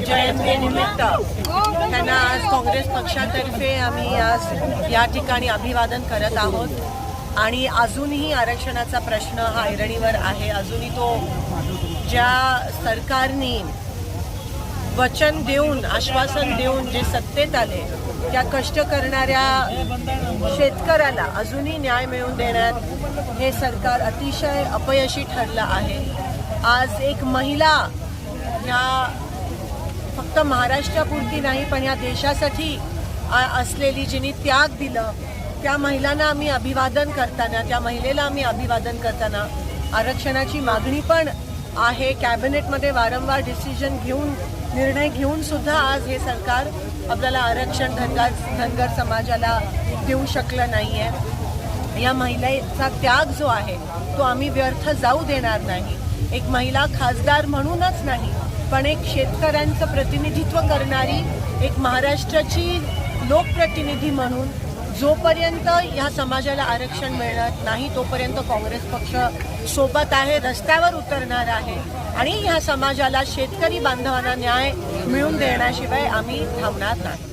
जयंतीनिमित्त त्यांना आज काँग्रेस पक्षातर्फे आम्ही आज या ठिकाणी अभिवादन करत आहोत आणि अजूनही आरक्षणाचा प्रश्न हा ऐरणीवर आहे अजूनही तो ज्या सरकारने वचन देऊन आश्वासन देऊन जे सत्तेत आले त्या कष्ट करणाऱ्या शेतकऱ्याला अजूनही न्याय मिळवून देण्यात हे सरकार अतिशय अपयशी ठरलं आहे. आज एक महिला ह्या फक्त महाराष्ट्रापुरती नाही पण ह्या देशासाठी आ- असलेली जिने त्याग दिलं त्या महिलांना आम्ही अभिवादन करताना त्या महिलेला आम्ही अभिवादन करताना आरक्षणाची मागणी पण आहे. कॅबिनेटमध्ये वारंवार डिसिजन घेऊन निर्णय घेऊन सुद्धा आज हे सरकार आपल्याला आरक्षण धनगर धनगर समाजाला देऊ शकलं नाही आहे या महिलेचा त्याग जो आहे तो आम्ही व्यर्थ जाऊ देणार नाही. एक महिला खासदार म्हणूनच नाही पण एक शेतकऱ्यांचं प्रतिनिधित्व करणारी एक महाराष्ट्राची लोकप्रतिनिधी म्हणून जोपर्यंत ह्या समाजाला आरक्षण मिळणार नाही तोपर्यंत काँग्रेस पक्ष सोबत आहे रस्त्यावर उतरणार आहे. आणि ह्या समाजाला शेतकरी बांधवांना न्याय मिळवून देण्याशिवाय आम्ही थांबणार नाही.